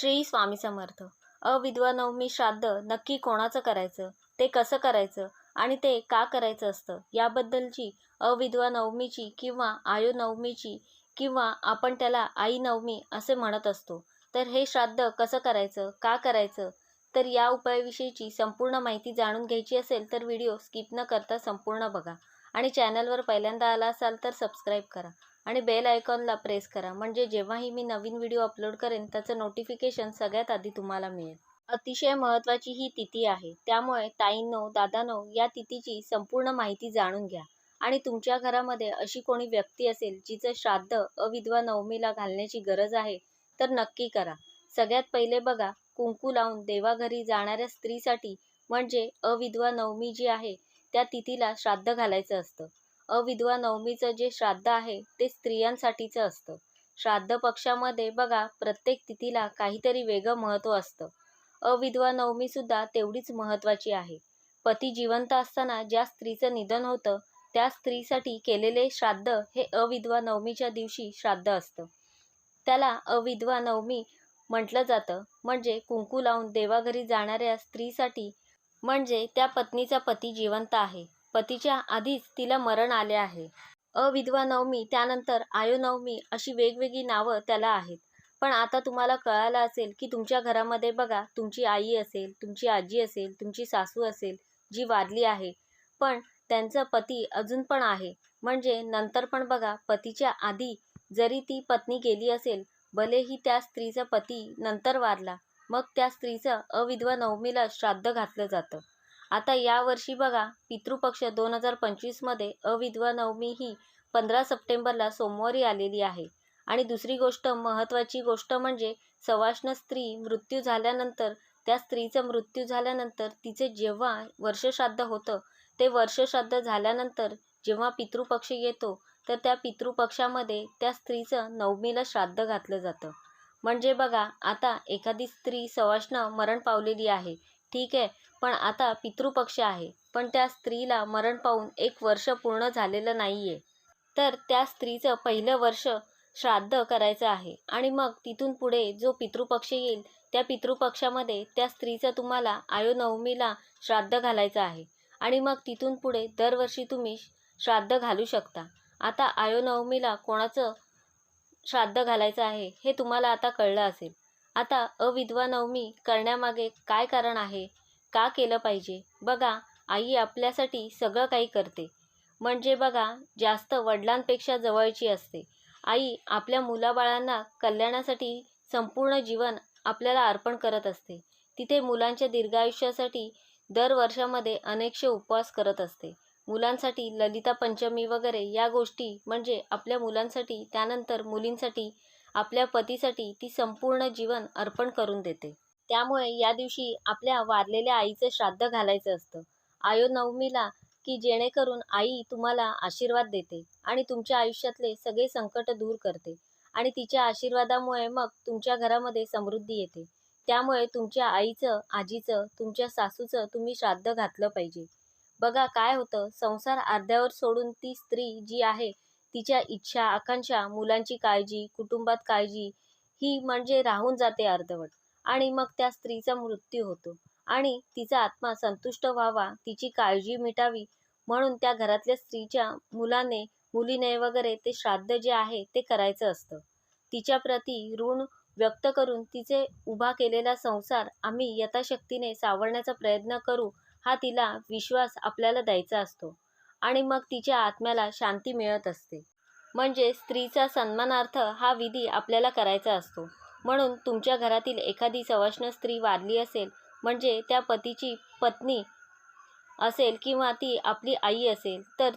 श्री स्वामी समर्थ. अविद्वानवमी श्राद्ध नक्की कोणाचं करायचं? ते कसं करायचं? आणि ते का करायचं असतं? याबद्दलची अविधवा नवमीची किंवा आयो नवमीची किंवा आपण त्याला आई नवमी असे म्हणत असतो. तर हे श्राद्ध कसं करायचं? का करायचं? तर या उपायाविषयीची संपूर्ण माहिती जाणून घ्यायची असेल तर व्हिडिओ स्किप न करता संपूर्ण बघा. आणि चॅनलवर पहिल्यांदा आला असाल तर सबस्क्राईब करा. आणि बेल आयकॉनला प्रेस करा. म्हणजे जेव्हाही मी नवीन व्हिडिओ अपलोड करेन त्याचं नोटिफिकेशन सगळ्यात आधी तुम्हाला मिळेल. अतिशय महत्त्वाची ही तिथी आहे. त्यामुळे ताईंनो दादानो या तिथीची संपूर्ण माहिती जाणून घ्या. आणि तुमच्या घरामध्ये अशी कोणी व्यक्ती असेल जिचं श्राद्ध अविधवा नवमीला घालण्याची गरज आहे तर नक्की करा. सगळ्यात पहिले बघा कुंकू लावून देवाघरी जाणाऱ्या स्त्रीसाठी म्हणजे अविधवा नवमी जी आहे त्या तिथीला श्राद्ध घालायचं असतं. अविधवा नवमीचं जे श्राद्ध आहे ते स्त्रियांसाठीचं असतं. श्राद्ध पक्षामध्ये बघा प्रत्येक तिथीला काहीतरी वेगळं महत्त्व असतं. अविधवा नवमीसुद्धा तेवढीच महत्त्वाची आहे. पती जिवंत असताना ज्या स्त्रीचं निधन होतं त्या स्त्रीसाठी केलेले श्राद्ध हे अविधवा नवमीच्या दिवशी श्राद्ध असतं. त्याला अविधवा नवमी म्हटलं जातं. म्हणजे कुंकू लावून देवाघरी जाणाऱ्या स्त्रीसाठी म्हणजे त्या पत्नीचा पती जिवंत आहे. पतीच्या आधीच तिला मरण आले आहे. अविधवा नवमी त्यानंतर आयुनवमी अशी वेगवेगळी नावं त्याला आहेत. पण आता तुम्हाला कळालं असेल की तुमच्या घरामध्ये बघा तुमची आई असेल तुमची आजी असेल तुमची सासू असेल जी वारली आहे. पण त्यांचा पती अजून पण आहे. म्हणजे नंतर पण बघा पतीच्या आधी जरी ती पत्नी गेली असेल भलेही त्या स्त्रीचा पती नंतर वारला मग त्या स्त्रीचं अविधवा नवमीला श्राद्ध घातलं जातं. आता यावर्षी बघा पितृपक्ष दोन हजार पंचवीसमध्ये अविधवा नवमी ही पंधरा सप्टेंबरला सोमवारी आलेली आहे. आणि दुसरी गोष्ट महत्त्वाची गोष्ट म्हणजे सवाष्ण स्त्री मृत्यू झाल्यानंतर त्या स्त्रीचा मृत्यू झाल्यानंतर तिचे जेव्हा वर्षश्राद्ध होतं ते वर्षश्राद्ध झाल्यानंतर जेव्हा पितृपक्ष येतो तर त्या पितृपक्षामध्ये त्या स्त्रीचं नवमीला श्राद्ध घातलं जातं. म्हणजे बघा आता एखादी स्त्री सवाष्ण मरण पावलेली आहे ठीक आहे पण आता पितृपक्ष आहे. पण त्या स्त्रीला मरण पावून एक वर्ष पूर्ण झालेलं नाही आहे तर त्या स्त्रीचं पहिलं वर्ष श्राद्ध करायचं आहे. आणि मग तिथून पुढे जो पितृपक्ष येईल त्या पितृपक्षामध्ये त्या स्त्रीचं तुम्हाला आयोनवमीला श्राद्ध घालायचं आहे. आणि मग तिथून पुढे दरवर्षी तुम्ही श्राद्ध घालू शकता. आता आयोनवमीला कोणाचं श्राद्ध घालायचं आहे हे तुम्हाला आता कळलं असेल. आता अविधवा नवमी करण्यामागे काय कारण आहे? का केलं पाहिजे? बघा आई आपल्यासाठी सगळं काही करते. म्हणजे बघा जास्त वडिलांपेक्षा जवळची असते. आई आपल्या मुलाबाळांना कल्याणासाठी संपूर्ण जीवन आपल्याला अर्पण करत असते. तिथे मुलांच्या दीर्घायुष्यासाठी दर वर्षामध्ये अनेकशे उपवास करत असते. मुलांसाठी ललिता पंचमी वगैरे या गोष्टी म्हणजे आपल्या मुलांसाठी त्यानंतर मुलींसाठी आपल्या पतीसाठी ती संपूर्ण जीवन अर्पण करून देते. त्यामुळे या दिवशी आपल्या वारलेल्या आईचं श्राद्ध घालायचं असतं. आयो नवमीला की जेणेकरून आई तुम्हाला आशीर्वाद देते आणि तुमच्या आयुष्यातले सगळे संकट दूर करते आणि तिच्या आशीर्वादामुळे मग तुमच्या घरामध्ये समृद्धी येते. त्यामुळे तुमच्या आईचं आजीचं तुमच्या सासूचं तुम्ही श्राद्ध घातलं पाहिजे. बघा काय होतं संसार अर्ध्यावर सोडून ती स्त्री जी आहे तिच्या इच्छा आकांक्षा मुलांची काळजी कुटुंबात काळजी ही म्हणजे राहून जाते अर्धवट. आणि मग त्या स्त्रीचा मृत्यू होतो. आणि तिचा आत्मा संतुष्ट व्हावा तिची काळजी मिटावी म्हणून त्या घरातल्या स्त्रीच्या मुलाने मुलीने वगैरे ते श्राद्ध जे आहे ते करायचं असतं. तिच्या प्रती ऋण व्यक्त करून तिचे उभा केलेला संसार आम्ही यथाशक्तीने सावरण्याचा प्रयत्न करू हा तिला विश्वास आपल्याला द्यायचा असतो. आणि मग तिच्या आत्म्याला शांती मिळत असते. म्हणजे स्त्रीचा सन्मानार्थ हा विधी आपल्याला करायचा असतो. म्हणून तुमच्या घरातील एखादी सवाष्ण स्त्री वारली असेल म्हणजे त्या पतीची पत्नी असेल किंवा ती आपली आई असेल तर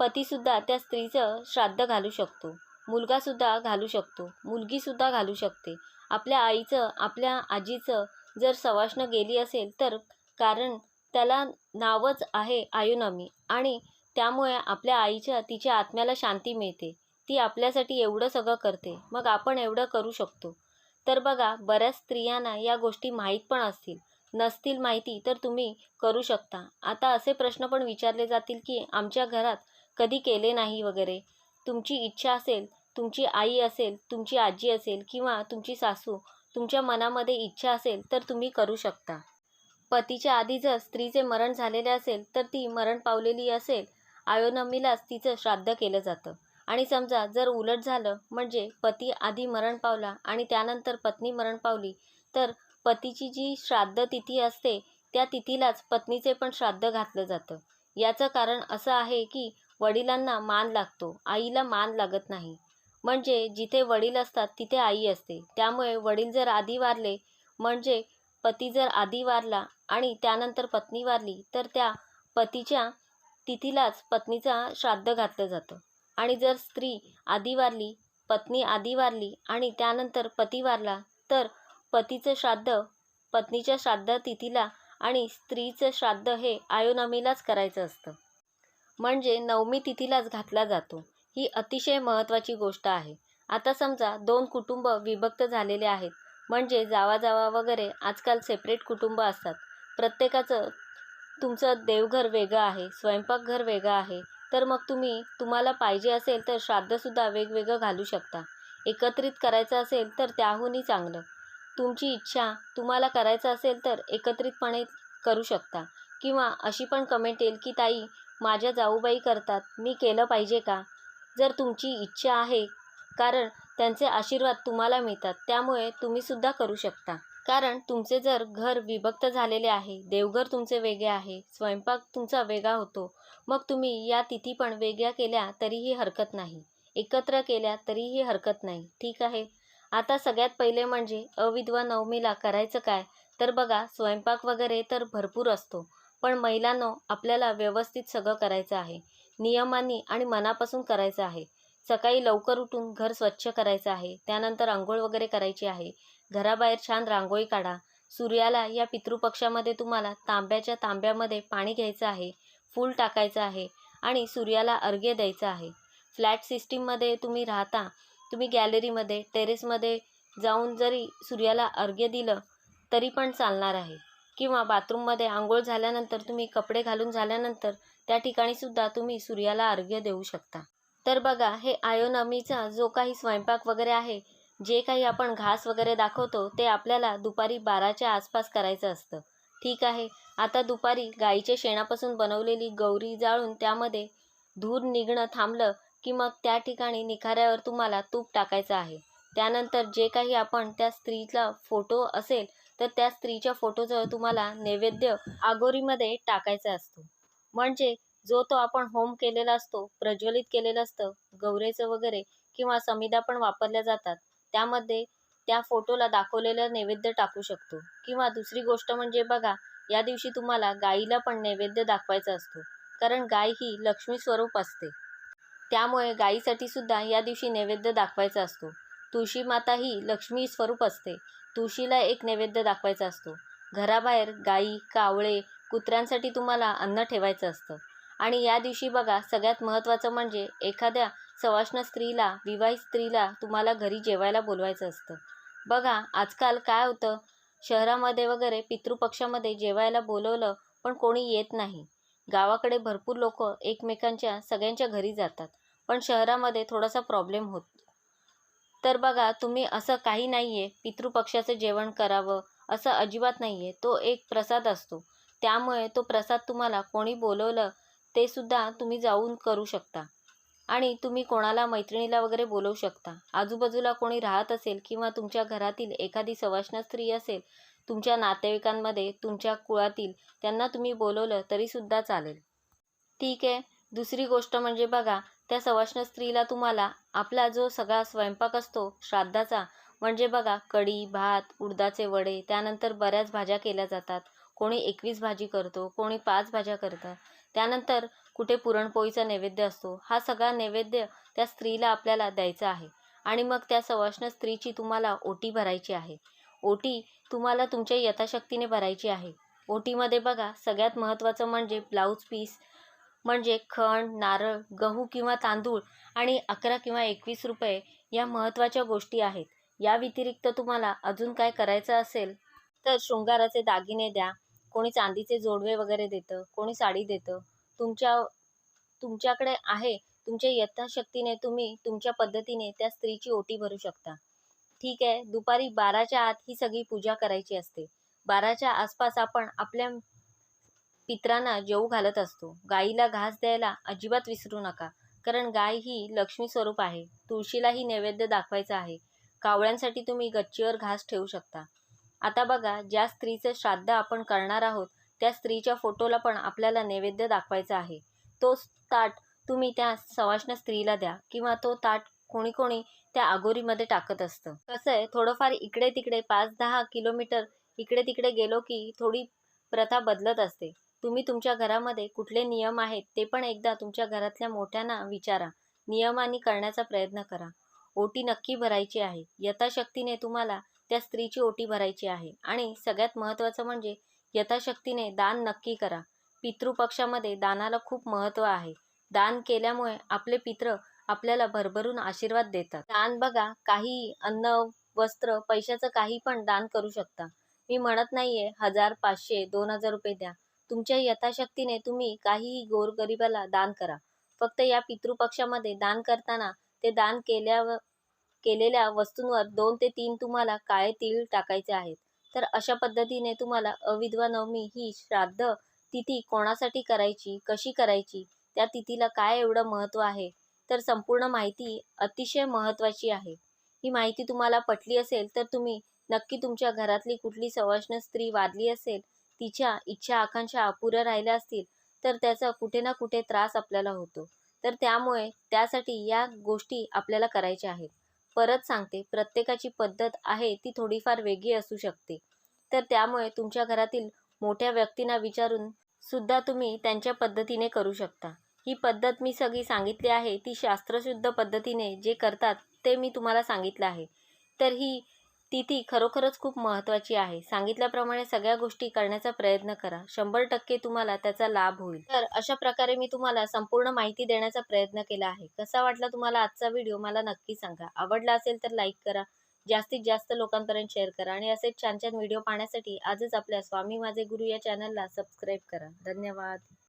पतीसुद्धा त्या स्त्रीचं श्राद्ध घालू शकतो. मुलगासुद्धा घालू शकतो. मुलगीसुद्धा घालू शकते. आपल्या आईचं आपल्या आजीचं जर सवाष्ण गेली असेल तर कारण त्याला नावच आहे आयुनामी आणि त्यामुळे आपल्या आईच्या तिच्या आत्म्याला शांती मिळते. ती आपल्यासाठी एवढं सगळं करते. मग आपण एवढं करू शकतो. तर बघा बऱ्याच स्त्रियांना या गोष्टी माहीत पण असतील. नसतील माहिती तर तुम्ही करू शकता. आता असे प्रश्न पण विचारले जातील की आमच्या घरात कधी केले नाही वगैरे. तुमची इच्छा असेल तुमची आई असेल तुमची आजी असेल किंवा तुमची सासू तुमच्या मनामध्ये इच्छा असेल तर तुम्ही करू शकता. पतीच्या आधी जर स्त्रीचे मरण झालेले असेल तर ती मरण पावलेली असेल. आयोनमीलाच तिचं श्राद्ध केलं जातं. आणि समजा जर उलट झालं म्हणजे पती आधी मरण पावला आणि त्यानंतर पत्नी मरण पावली तर पतीची जी श्राद्ध तिथी असते त्या तिथीलाच पत्नीचे पण श्राद्ध घातलं जातं. याचं कारण असं आहे की वडिलांना मान लागतो आईला मान लागत नाही. म्हणजे जिथे वडील असतात तिथे आई असते. त्यामुळे वडील जर आधी वारले म्हणजे पती जर आधी वारला आणि त्यानंतर पत्नी वारली तर त्या पतीच्या तिथीलाच पत्नीचा श्राद्ध घातलं जातं. आणि जर स्त्री आधी वारली पत्नी आधी वारली आणि त्यानंतर पती वारला तर पतीचं श्राद्ध पत्नीच्या श्राद्ध तिथीला आणि स्त्रीचं श्राद्ध हे आयोनमीलाच करायचं असतं. म्हणजे नवमी तिथीलाच घातला जातो. ही अतिशय महत्त्वाची गोष्ट आहे. आता समजा दोन कुटुंब विभक्त झालेले आहेत. म्हणजे जावाजावा वगैरे आजकाल सेपरेट कुटुंब असतात. प्रत्येकाचं तुमचं देवघर वेगळं आहे स्वयंपाकघर वेगळं आहे तर मग तुम्ही तुम्हाला पाहिजे असेल तर श्राद्धसुद्धा वेगवेगळं घालू शकता. एकत्रित करायचं असेल तर त्याहूनही चांगलं. तुमची इच्छा तुम्हाला करायचं असेल तर एकत्रितपणे करू शकता. किंवा अशी पण कमेंट येईल की ताई माझ्या जाऊबाई करतात. मी केलं पाहिजे का? जर तुमची इच्छा आहे कारण त्यांचे आशीर्वाद तुम्हाला मिळतात त्यामुळे तुम्हीसुद्धा करू शकता. कारण तुमचे जर घर विभक्त झालेले आहे देवघर तुमचे वेगळे आहे स्वयंपाक तुमचा वेगळा होतो मग तुम्ही या तिथी पण वेगळ्या केल्या तरीही हरकत नाही. एकत्र केल्या तरीही हरकत नाही ठीक आहे? आता सगळ्यात पहिले म्हणजे अविधवा नवमीला करायचं काय? तर बघा स्वयंपाक वगैरे तर भरपूर असतो पण महिलांनो आपल्याला व्यवस्थित सगळं करायचं आहे. नियमांनी आणि मनापासून करायचं आहे. सकाळी लवकर उठून घर स्वच्छ करायचं आहे. त्यानंतर आंघोळ वगैरे करायची आहे. घराबाहेर छान रांगोळी काढा. सूर्याला या पितृपक्षामध्ये तुम्हाला तांब्याच्या तांब्यामध्ये पाणी घ्यायचं आहे. फूल टाकायचं आहे आणि सूर्याला अर्घ्य द्यायचं आहे. फ्लॅट सिस्टीममध्ये तुम्ही राहता. तुम्ही गॅलरीमध्ये टेरेसमध्ये जाऊन जरी सूर्याला अर्घ्य दिलं तरी पण चालणार आहे. किंवा बाथरूममध्ये आंघोळ झाल्यानंतर तुम्ही कपडे घालून झाल्यानंतर त्या ठिकाणीसुद्धा तुम्ही सूर्याला अर्घ्य देऊ शकता. तर बघा हे आयोनामीचा जो काही स्वयंपाक वगैरे आहे जे काही आपण घास वगैरे दाखवतो ते आपल्याला दुपारी बाराच्या आसपास करायचं असतं. ठीक आहे आता दुपारी गाईच्या शेणापासून बनवलेली गौरी जाळून त्यामध्ये धूर निघणं थांबलं की मग त्या ठिकाणी निखाऱ्यावर तुम्हाला तूप टाकायचं आहे. त्यानंतर जे काही आपण त्या स्त्रीचा फोटो असेल तर त्या स्त्रीच्या फोटोजवळ तुम्हाला नैवेद्य आगोरीमध्ये टाकायचा असतो. म्हणजे जो तो आपण होम केलेला असतो प्रज्वलित केलेलं असतं गौरेचं वगैरे किंवा समिधा पण वापरल्या जातात. त्यामध्ये त्या फोटोला दाखवलेलं नैवेद्य टाकू शकतो. किंवा दुसरी गोष्ट म्हणजे बघा या दिवशी तुम्हाला गाईला पण नैवेद्य दाखवायचा असतो. कारण गाय ही लक्ष्मी स्वरूप असते. त्यामुळे गायीसाठी सुद्धा या दिवशी नैवेद्य दाखवायचा असतो. तुळशी माता ही लक्ष्मी स्वरूप असते. तुळशीला एक नैवेद्य दाखवायचा असतो. घराबाहेर गाई कावळे कुत्र्यांसाठी तुम्हाला अन्न ठेवायचं असतं. आणि या दिवशी बघा सगळ्यात महत्त्वाचं म्हणजे एखाद्या सवाष्ण स्त्रीला विवाहित स्त्रीला तुम्हाला घरी जेवायला बोलवायचं असतं. बघा आजकाल काय होतं? शहरामध्ये वगैरे पितृपक्षामध्ये जेवायला बोलवलं पण कोणी येत नाही. गावाकडे भरपूर लोक एकमेकांच्या सगळ्यांच्या घरी जातात पण शहरामध्ये थोडासा प्रॉब्लेम होतो. तर बघा तुम्ही असं काही नाही आहे पितृपक्षाचं जेवण करावं असं अजिबात नाही आहे तो एक प्रसाद असतो. त्यामुळे तो प्रसाद तुम्हाला कोणी बोलवलं ते सुद्धा तुम्ही जाऊन करू शकता. आणि तुम्ही कोणाला मैत्रिणीला वगैरे बोलवू शकता. आजूबाजूला कोणी राहत असेल किंवा तुमच्या घरातील एखादी सवाष्ण स्त्री असेल तुमच्या नातेवाईकांमध्ये तुमच्या कुळातील त्यांना तुम्ही बोलवलं तरीसुद्धा चालेल. ठीक आहे. दुसरी गोष्ट म्हणजे बघा त्या सवाष्ण स्त्रीला तुम्हाला आपला जो सगळा स्वयंपाक असतो श्राद्धाचा म्हणजे बघा कढी भात उडदाचे वडे त्यानंतर बऱ्याच भाज्या केल्या जातात. कोणी एकवीस भाजी करतो कोणी पाच भाज्या करतं. त्यानंतर कुठे पुरणपोळीचा नैवेद्य असतो हा सगळा नैवेद्य त्या स्त्रीला आपल्याला द्यायचा आहे. आणि मग त्या सवाष्ण स्त्रीची तुम्हाला ओटी भरायची आहे. ओटी तुम्हाला तुमच्या यथाशक्तीने भरायची आहे. ओटीमध्ये बघा सगळ्यात महत्त्वाचं म्हणजे ब्लाऊज पीस म्हणजे खण नारळ गहू किंवा तांदूळ आणि अकरा किंवा एकवीस रुपये या महत्त्वाच्या गोष्टी आहेत. या व्यतिरिक्त तुम्हाला अजून काय करायचं असेल तर शृंगाराचे दागिने द्या कोणी चांदीचे जोडवे वगैरे देतं कोणी साडी देतं. तुमच्या तुमच्याकडे आहे तुमच्या यथाशक्तीने तुम्ही तुमच्या पद्धतीने त्या स्त्रीची ओटी भरू शकता. ठीक आहे दुपारी बाराच्या आत ही सगळी पूजा करायची असते. बाराच्या आसपास आपण आपल्या पित्रांना जेऊ घालत असतो. गाईला घास द्यायला अजिबात विसरू नका कारण गाय ही लक्ष्मी स्वरूप आहे. तुळशीलाही नैवेद्य दाखवायचा आहे. कावळ्यांसाठी तुम्ही गच्चीवर घास ठेवू शकता. आता बघा ज्या स्त्रीचं श्राद्ध आपण करणार आहोत त्या स्त्रीच्या फोटोला पण आपल्याला नैवेद्य दाखवायचा आहे. तोच ताट तुम्ही त्या सवाष्ण स्त्रीला द्या किंवा तो ताट कोणी कोणी त्या आगोरीमध्ये टाकत असतं. कसं आहे थोडंफार इकडे तिकडे पाच दहा किलोमीटर इकडे तिकडे गेलो की थोडी प्रथा बदलत असते. तुम्ही तुमच्या घरामध्ये कुठले नियम आहेत ते पण एकदा तुमच्या घरातल्या मोठ्यांना विचारा. नियमाने करण्याचा प्रयत्न करा. ओटी नक्की भरायची आहे. यथाशक्तीने तुम्हाला त्या स्त्रीची ओटी भरायची आहे. आणि सगळ्यात महत्त्वाचं म्हणजे यथाशक्तीने दान नक्की करा. पितृपक्षामध्ये दानाला खूप महत्त्व आहे. दान केल्यामुळे आपले पित्र आपल्याला भरभरून आशीर्वाद देतात. दान बघा काही अन्न वस्त्र पैशाचं काही पण दान करू शकता. मी म्हणत नाहीये हजार पाचशे दोन हजार रुपये द्या. तुमच्या यथाशक्तीने तुम्ही काहीही गोरगरिबाला दान करा. फक्त या पितृपक्षामध्ये दान करताना ते दान केल्यावर केलेल्या वस्तूंवर दोन ते तीन तुम्हाला काळे तीळ टाकायचे आहेत. तर अशा पद्धतीने तुम्हाला अविधवा नवमी ही श्राद्ध तिथी कोणासाठी करायची कशी करायची त्या तिथीला काय एवढं महत्त्व आहे तर संपूर्ण माहिती अतिशय महत्त्वाची आहे. ही माहिती तुम्हाला पटली असेल तर तुम्ही नक्की तुमच्या घरातली कुठली सवाष्ण स्त्री वारली असेल तिच्या इच्छा आकांक्षा अपुऱ्या राहिल्या असतील तर त्याचा कुठे ना कुठे त्रास आपल्याला होतो. तर त्यामुळे त्यासाठी या गोष्टी आपल्याला करायच्या आहेत. परत सांगते. प्रत्येकाची पद्धत आहे ती थोडीफार वेगळी असू शकते. तर त्यामुळे तुमच्या घरातील मोठ्या व्यक्तींना विचारून सुद्धा तुम्ही त्यांच्या पद्धतीने करू शकता. ही पद्धत मी सगळी सांगितली आहे. ती शास्त्रशुद्ध पद्धतीने जे करतात ते मी तुम्हाला सांगितलं आहे. तर ही तिथी खरोखरच खूप महत्त्वाची आहे. सांगितल्याप्रमाणे सगळ्या गोष्टी करण्याचा प्रयत्न करा. शंभर टक्के तुम्हाला त्याचा लाभ होईल. तर अशा प्रकारे मी तुम्हाला संपूर्ण माहिती देण्याचा प्रयत्न केला आहे. कसा वाटला तुम्हाला आजचा व्हिडिओ मला नक्की सांगा. आवडला असेल तर लाईक करा. जास्तीत जास्त लोकांपर्यंत शेअर करा आणि असेच छान छान व्हिडिओ पाहण्यासाठी आजच आपल्या स्वामी माझे गुरु या चॅनलला सबस्क्राईब करा. धन्यवाद.